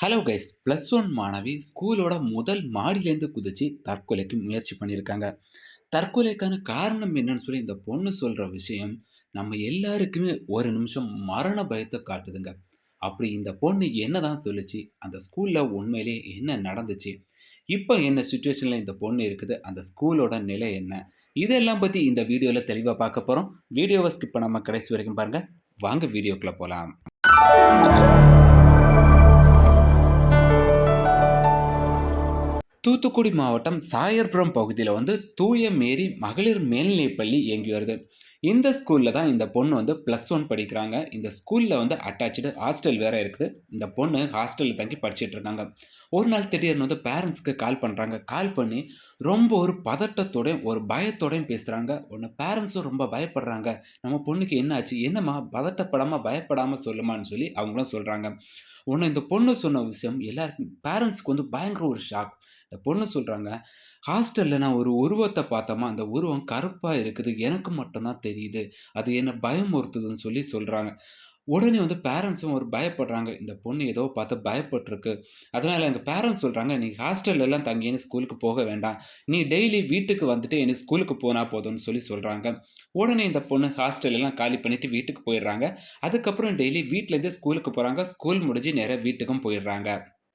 Hello guys plus one மாணவி ஸ்கூலோட முதல் மாடியிலேருந்து குதிச்சு தற்கொலைக்கு முயற்சி பண்ணியிருக்காங்க. தற்கொலைக்கான காரணம் என்னன்னு சொல்லி இந்த பொண்ணு சொல்கிற விஷயம் நம்ம எல்லாருக்குமே ஒரு நிமிஷம் மரண பயத்தை காட்டுதுங்க. அப்படி இந்த பொண்ணு என்னதான் சொல்லுச்சு அந்த ஸ்கூலில் உண்மையிலே என்ன நடந்துச்சு இப்போ என்ன சுச்சுவேஷனில் இந்த பொண்ணு இருக்குது அந்த ஸ்கூலோட நிலை என்ன இதெல்லாம் பற்றி இந்த வீடியோவில் தெளிவாக பார்க்க போகிறோம் வீடியோவை ஸ்கிப் பண்ணாமல் கடைசி வரைக்கும் பாருங்கள் வாங்க வீடியோக்குள்ளே போகலாம் தூத்துக்குடி மாவட்டம் சாயர்புரம் பகுதியில் வந்து தூய மேரி மகளிர் மேல்நிலைப்பள்ளி இயங்கி வருது இந்த ஸ்கூலில் தான் இந்த பொண்ணு வந்து ப்ளஸ் ஒன் படிக்கிறாங்க. இந்த ஸ்கூலில் வந்து அட்டாச்சு ஹாஸ்டல் வேறு இருக்குது. இந்த பொண்ணு ஹாஸ்டலில் தங்கி படிச்சுட்டு இருக்காங்க. ஒரு நாள் திடீர்னு வந்து பேரண்ட்ஸ்க்கு கால் பண்ணுறாங்க கால் பண்ணி ரொம்ப ஒரு பதட்டத்தோடையும் ஒரு பயத்தோடையும் பேசுகிறாங்க ஒன்று பேரண்ட்ஸும் ரொம்ப பயப்படுறாங்க. நம்ம பொண்ணுக்கு என்னாச்சு? என்னம்மா? பதட்டப்படாமல் பயப்படாமல் சொல்லுமான்னு சொல்லி அவங்களும் சொல்கிறாங்க ஒன்று இந்த பொண்ணு சொன்ன விஷயம் எல்லாருக்கும் பேரண்ட்ஸ்க்கு வந்து பயங்கர ஒரு ஷாக் இந்த பொண்ணு சொல்கிறாங்க ஹாஸ்டலில் நான் ஒரு உருவத்தை பார்த்தோமா அந்த உருவம் கருப்பாக இருக்குது எனக்கு மட்டும்தான் தெரியுது. அது என்ன பயமுறுத்துதுன்னு சொல்லி சொல்கிறாங்க உடனே வந்து பேரண்ட்ஸும் ஒரு பயப்படுறாங்க. இந்த பொண்ணு ஏதோ பார்த்து பயப்பட்டிருக்கு. அதனால் எங்கள் பேரண்ட்ஸ் சொல்கிறாங்க நீ ஹாஸ்டல்லாம் தங்கி என்ன ஸ்கூலுக்கு போக வேண்டாம். நீ டெய்லி வீட்டுக்கு வந்துட்டு என்ன ஸ்கூலுக்கு போனால் போதும்னு சொல்லி சொல்கிறாங்க உடனே இந்த பொண்ணு ஹாஸ்டல்லாம் காலி பண்ணிவிட்டு வீட்டுக்கு போயிடுறாங்க. அதுக்கப்புறம் டெய்லி வீட்டிலேருந்தே ஸ்கூலுக்கு போகிறாங்க ஸ்கூல் முடிஞ்சு நேராக வீட்டுக்கும் போயிடுறாங்க.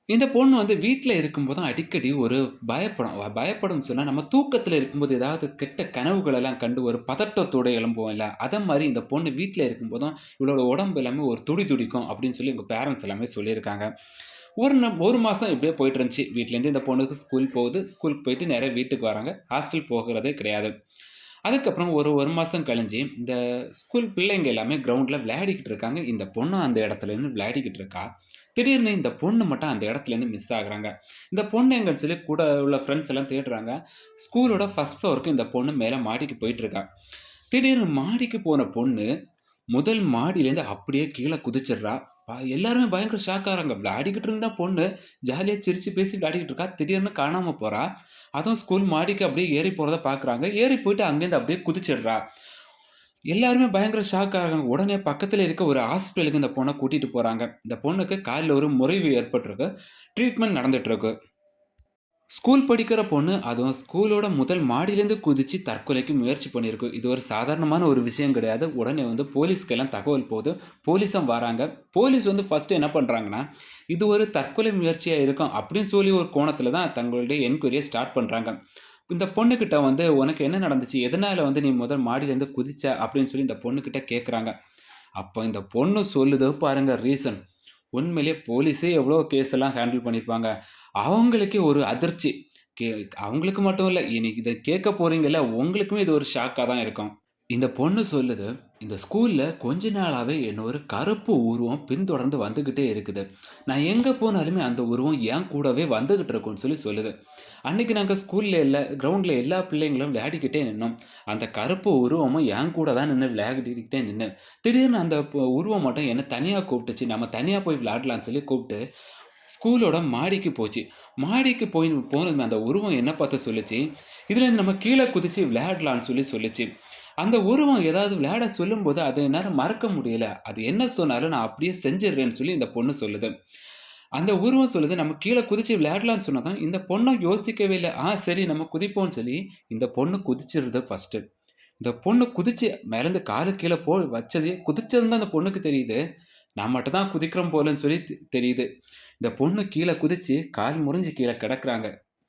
இந்த பொண்ணு வந்து வீட்டில் இருக்கும்போது தான் அடிக்கடி ஒரு பயப்படும். பயப்படும் பயப்படும்னு நம்ம தூக்கத்தில் இருக்கும்போது ஏதாவது கெட்ட கனவுகள் எல்லாம் கண்டு ஒரு பதட்டத்தோட இல்லை அதை மாதிரி இந்த பொண்ணு வீட்டில் இருக்கும்போதும், இவளோட உடம்பு எல்லாமே ஒரு துடி துடிக்கும் அப்படின்னு சொல்லி எங்கள் பேரண்ட்ஸ் எல்லாமே சொல்லியிருக்காங்க. ஒரு நம் ஒரு மாதம் இப்படியே போயிட்டு இருந்துச்சு. வீட்லேருந்து இந்த பொண்ணுக்கு ஸ்கூல் போகுது. ஸ்கூலுக்கு போயிட்டு நிறைய வீட்டுக்கு வராங்க. ஹாஸ்டல் போகிறதே கிடையாது. அதுக்கப்புறம் ஒரு ஒரு மாதம் கழிஞ்சு, இந்த ஸ்கூல் பிள்ளைங்க எல்லாமே கிரவுண்டில் விளையாடிக்கிட்டு இருக்காங்க. இந்த பொண்ணு அந்த இடத்துல நின்னு விளையாடிக்கிட்டு இருக்கா. திடீர்னு இந்த பொண்ணு மட்டும் அந்த இடத்துலேருந்து மிஸ் ஆகுறாங்க. இந்த பொண்ணு எங்கன்னு சொல்லி கூட உள்ள ஃப்ரெண்ட்ஸ் எல்லாம் தேடுறாங்க. ஸ்கூலோட ஃபர்ஸ்ட் ஃப்ளோருக்கு இந்த பொண்ணு மேலே மாடிக்கு போயிட்டுருக்கா. திடீர்னு மாடிக்கு போன பொண்ணு, முதல் மாடியிலேருந்து அப்படியே கீழே குதிச்சிடுறா. எல்லாருமே பயங்கர ஷாக் விளையாடிக்கிட்டு இருந்தா பொண்ணு, ஜாலியாக சிரித்து பேசி விளையாடிக்கிட்டு இருக்கா. திடீர்னு காணாமல் போகிறா அதுவும் ஸ்கூல் மாடிக்கு அப்படியே ஏறி போகிறத பார்க்குறாங்க. ஏறி போயிட்டு அங்கேருந்து அப்படியே குதிச்சிடுறா. எல்லாருமே பயங்கர ஷாக் ஆகணும் உடனே பக்கத்தில் இருக்க ஒரு ஹாஸ்பிட்டலுக்கு இந்த பொண்ணை கூட்டிகிட்டு போகிறாங்க இந்த பொண்ணுக்கு காலில் ஒரு முறிவு ஏற்பட்டிருக்கு. ட்ரீட்மெண்ட் நடந்துகிட்ருக்கு ஸ்கூல் படிக்கிற பொண்ணு, அதுவும் ஸ்கூலோட முதல் மாடியிலேருந்து குதித்து தற்கொலைக்கு முயற்சி பண்ணியிருக்கு. இது ஒரு சாதாரணமான ஒரு விஷயம் கிடையாது. உடனே வந்து போலீஸ்க்கெல்லாம் தகவல் போகுது. போலீஸும் வராங்க. போலீஸ் வந்து ஃபர்ஸ்ட்டு என்ன பண்ணுறாங்கன்னா இது ஒரு தற்கொலை முயற்சியாக இருக்கும் அப்படின்னு சொல்லி ஒரு கோணத்தில் தான் தங்களுடைய என்கொயரியை ஸ்டார்ட் பண்ணுறாங்க இந்த பொண்ணுக்கிட்ட வந்து "உனக்கு என்ன நடந்துச்சு? எதனால் வந்து நீ முதல் மாடியிலேருந்து குதிச்ச?" அப்படின்னு சொல்லி இந்த பொண்ணுக்கிட்ட கேட்குறாங்க. அப்போ இந்த பொண்ணு சொல்லுதோ பாருங்க ரீசன். உண்மையிலேயே போலீஸே எவ்வளோ கேஸ் எல்லாம் ஹேண்டில் பண்ணியிருப்பாங்க. அவங்களுக்கே ஒரு அதிர்ச்சி. கே அவங்களுக்கு மட்டும் இல்லை இன்னைக்கு இதை கேட்க போகிறீங்கல்ல உங்களுக்குமே இது ஒரு ஷாக்காக தான் இருக்கும். இந்த பொண்ணு சொல்லுது, "இந்த ஸ்கூலில் கொஞ்ச நாளாகவே என்ன ஒரு கருப்பு உருவம் பின்தொடர்ந்து வந்துக்கிட்டே இருக்குது. நான் எங்கே போனாலுமே அந்த உருவம் என் கூடவே வந்துக்கிட்டு இருக்கும்னு" சொல்லி சொல்லுது. அன்றைக்கி நாங்கள் ஸ்கூலில் இல்லை கிரவுண்டில் எல்லா பிள்ளைங்களும் விளையாடிக்கிட்டே நின்னோம். அந்த கருப்பு உருவமும் என் கூட தான் நின்று விளையாடிக்கிட்டே நின்று திடீர்னு அந்த உருவம் மட்டும் என்ன தனியாக கூப்பிட்டுச்சு. நம்ம தனியாக போய் விளையாடலான்னு சொல்லி கூப்பிட்டு, ஸ்கூலோட மாடிக்கு போச்சு. மாடிக்கு போய் போனது அந்த உருவம் என்ன பார்த்து சொல்லுச்சு, "இதுலேருந்து நம்ம கீழே குதிச்சு விளையாடலான்னு" சொல்லி சொல்லுச்சு. அந்த உருவம் ஏதாவது விளையாட சொல்லும்போது, அதை என்னால் மறக்க முடியல. அது என்ன சொன்னாலும் நான் அப்படியே செஞ்சுடுறேன்னு சொல்லி இந்த பொண்ணு சொல்லுது. அந்த உருவம் சொல்லுது, "நம்ம கீழே குதிச்சு விளையாடலான்னு" சொன்னதான் இந்த பொண்ணும் யோசிக்கவே இல்லை "ஆ சரி நம்ம குதிப்போம்னு சொல்லி இந்த பொண்ணு குதிச்சிருது ஃபர்ஸ்ட்டு. இந்த பொண்ணு குதிச்சு மேலேருந்து காலு கீழே போ வச்சது குதிச்சதுன்னு தான் அந்த பொண்ணுக்கு தெரியுது. நான் மட்டும் தான் குதிக்கிறோம் போலன்னு சொல்லி தெரியுது. இந்த பொண்ணு கீழே குதிச்சு கால் முறிஞ்சு கீழே கிடக்குறாங்க.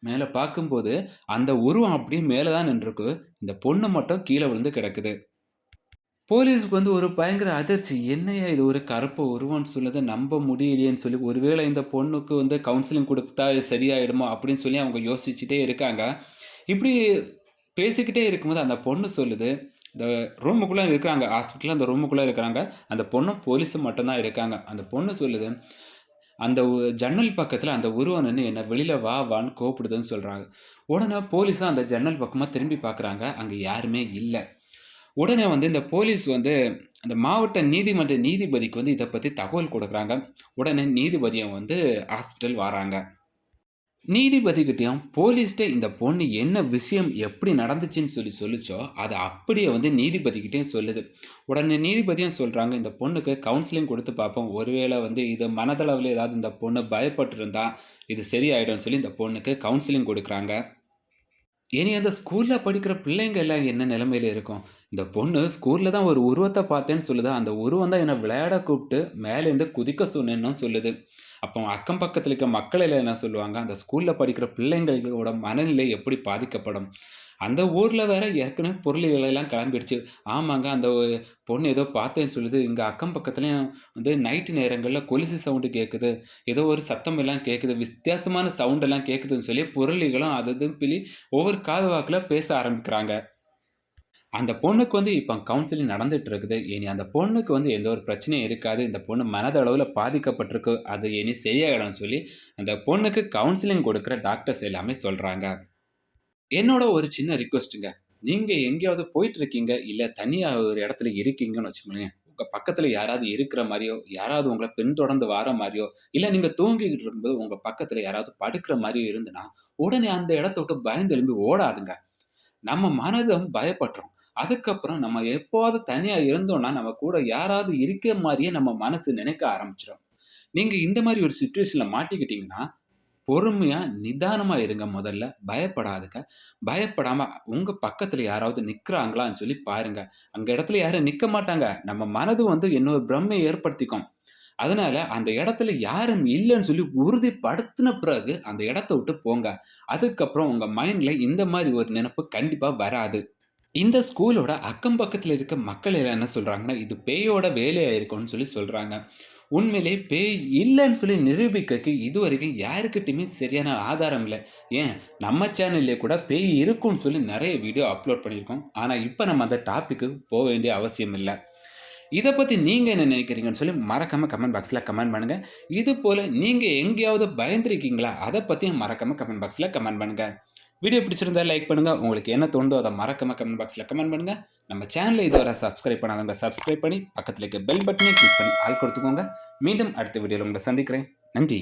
மேலே பார்க்கும்போது, அந்த உருவம் அப்படியே மேலே தான் நின்றுருக்கு. இந்த பொண்ணு மட்டும் கீழே விழுந்து கிடக்குது. போலீஸுக்கு வந்து ஒரு பயங்கர அதிர்ச்சி. என்னையா இது ஒரு கருப்பு உருவம்னு சொல்லுது, நம்ப முடியலையேன்னு சொல்லி, ஒருவேளை இந்த பொண்ணுக்கு வந்து கவுன்சிலிங் கொடுத்தா சரியாயிடுமோ அப்படின்னு சொல்லி அவங்க யோசிச்சுட்டே இருக்காங்க. இப்படி பேசிக்கிட்டே இருக்கும்போது அந்த பொண்ணு சொல்லுது, இந்த ரூமுக்குள்ளே இருக்கிறாங்க ஹாஸ்பிட்டலில் அந்த ரூமுக்குள்ளே இருக்கிறாங்க. அந்த பொண்ணும் போலீஸும் மட்டும்தான் இருக்காங்க. அந்த பொண்ணு சொல்லுது, "அந்த ஜன்னல் பக்கத்தில் அந்த உருவம் நின்று என்ன வெளியில் வா வான்னு கோப்பிடுதுன்னு சொல்கிறாங்க உடனே போலீஸும் அந்த ஜன்னல் பக்கமாக திரும்பி பார்க்குறாங்க. அங்கே யாருமே இல்லை உடனே வந்து இந்த போலீஸ் வந்து அந்த மாவட்ட நீதிமன்ற நீதிபதிக்கு வந்து இதை பற்றி தகவல் கொடுக்குறாங்க உடனே நீதிபதியை வந்து ஹாஸ்பிட்டல் வராங்க. நீதிபதிகிட்டையும் போலீஸ்கிட்ட இந்த பொண்ணு என்ன விஷயம் எப்படி நடந்துச்சுன்னு சொல்லி சொல்லிச்சோ அதை அப்படியே வந்து நீதிபதிகிட்டயும் சொல்லுது. உடனே நீதிபதியும் சொல்கிறாங்க "இந்த பொண்ணுக்கு கவுன்சிலிங் கொடுத்து பார்ப்போம். ஒருவேளை வந்து இது மனதளவில் ஏதாவது இந்த பொண்ணு பயப்பட்டிருந்தா, இது சரியாயிடும் சொல்லி இந்த பொண்ணுக்கு கவுன்சிலிங் கொடுக்குறாங்க இனி அந்த ஸ்கூலில் படிக்கிற பிள்ளைங்க எல்லாம் என்ன நிலைமையில் இருக்கும்? இந்த பொண்ணு ஸ்கூலில் தான் ஒரு உருவத்தை பார்த்தேன்னு சொல்லுது. அந்த உருவம் தான் என்ன விளையாட கூப்பிட்டு மேலேருந்து குதிக்க சொன்னேன்னு சொல்லுது. அப்போ அக்கம் பக்கத்தில் இருக்க மக்கள் எல்லாம் என்ன சொல்லுவாங்க? அந்த ஸ்கூலில் படிக்கிற பிள்ளைங்களோட மனநிலை எப்படி பாதிக்கப்படும்? அந்த ஊரில் வேற ஏற்கனவே பொருள் விலையெல்லாம் கிளம்பிடுச்சு. ஆமாங்க அந்த பொண்ணு ஏதோ பார்த்தேன்னு சொல்லுது. இங்கே அக்கம் பக்கத்துலேயும் வந்து நைட்டு நேரங்களில் கொலுசு சவுண்டு கேட்குது. ஏதோ ஒரு சத்தம் எல்லாம் கேட்குது. வித்தியாசமான சவுண்டெல்லாம் கேட்குதுன்னு சொல்லி புரளிகளும் அது இதுன்னு ஒவ்வொரு காது வாக்கில் பேச ஆரம்பிக்கிறாங்க. அந்த பொண்ணுக்கு வந்து இப்போ கவுன்சிலிங் நடந்துட்டு இருக்குது. இனி அந்த பொண்ணுக்கு வந்து எந்த ஒரு பிரச்சனையும் இருக்காது. இந்த பொண்ணு மனதளவில் பாதிக்கப்பட்டிருக்கு. அது இனி சரியாகிடும் சொல்லி, அந்த பொண்ணுக்கு கவுன்சிலிங் கொடுக்குற டாக்டர்ஸ் எல்லாமே சொல்கிறாங்க என்னோட ஒரு சின்ன ரிக்வெஸ்ட்டுங்க. நீங்கள் எங்கேயாவது போயிட்டு இருக்கீங்க, இல்லை தனியாக ஒரு இடத்துல இருக்கீங்கன்னு வச்சுக்கோங்களேன். உங்கள் பக்கத்தில் யாராவது இருக்கிற மாதிரியோ யாராவது உங்களை பின்தொடர்ந்து வார மாதிரியோ இல்லை நீங்கள் தூங்கிக்கிட்டு இருக்கும்போது உங்கள் பக்கத்தில் யாராவது படுக்கிற மாதிரியோ இருந்துன்னா உடனே அந்த இடத்த விட்டு பயந்து எழும்பி ஓடாதுங்க. நம்ம மனதும் பயப்படுறோம் அதுக்கப்புறம் நம்ம எப்போது தனியாக இருந்தோம்னா, நம்ம கூட யாராவது இருக்கிற மாதிரியே நம்ம மனசு நினைக்க ஆரம்பிச்சிடும் நீங்கள் இந்த மாதிரி ஒரு சுச்சுவேஷனில் மாட்டிக்கிட்டீங்கன்னா, பொறுமையாக நிதானமாக இருங்க முதல்ல. பயப்படாதுங்க. பயப்படாமல் உங்கள் பக்கத்தில் யாராவது நிற்கிறாங்களான்னு சொல்லி பாருங்கள் அங்கே இடத்துல யாரும் நிற்க மாட்டாங்க. நம்ம மனது வந்து இன்னொரு பிரம்மையை ஏற்படுத்திக்கும். அதனால அந்த இடத்துல யாரும் இல்லைன்னு சொல்லி உறுதிப்படுத்தின பிறகு அந்த இடத்த விட்டு போங்க. அதுக்கப்புறம் உங்கள் மைண்டில் இந்த மாதிரி ஒரு நினைப்பு கண்டிப்பாக வராது. இந்த ஸ்கூலோட அக்கம் பக்கத்தில் இருக்க மக்கள் எல்லாம் என்ன சொல்கிறாங்கன்னா இது பேயோட வேலையா இருக்கும்னு சொல்லி சொல்கிறாங்க உண்மையிலே பேய் இல்லைன்னு சொல்லி நிரூபிக்கக்கு இதுவரைக்கும் யாருக்கிட்டையுமே சரியான ஆதாரம் இல்லை. ஏன்? நம்ம சேனல்லே கூட பேய் இருக்கும்னு சொல்லி நிறைய வீடியோ அப்லோட் பண்ணியிருக்கோம். ஆனால் இப்போ நம்ம அந்த டாபிக்கு போக வேண்டிய அவசியம் இல்லை. இதை பற்றி நீங்கள் என்ன நினைக்கிறீங்கன்னு சொல்லி மறக்காம கமெண்ட் பாக்ஸில் கமெண்ட் பண்ணுங்க. இது போல் நீங்கள் எங்கேயாவது பயந்துருக்கீங்களா அதை பற்றியும் மறக்காமல் கமெண்ட் பாக்ஸில் கமெண்ட் பண்ணுங்க. வீடியோ பிடிச்சிருந்தா லைக் பண்ணுங்கள் உங்களுக்கு என்ன தோணுதோ அதை மறக்காமல் கமெண்ட் பாக்ஸில் கமெண்ட் பண்ணுங்க. நம்ம சேனலை இதுவரை சப்ஸ்கிரைப் பண்ணாதவங்க சப்ஸ்கிரைப் பண்ணி, பக்கத்தில் இருக்க பெல் பட்டனை கிளிக் பண்ணி ஆள் கொடுத்துக்கோங்க. மீண்டும் அடுத்த வீடியோவில் உங்களை சந்திக்கிறேன். நன்றி.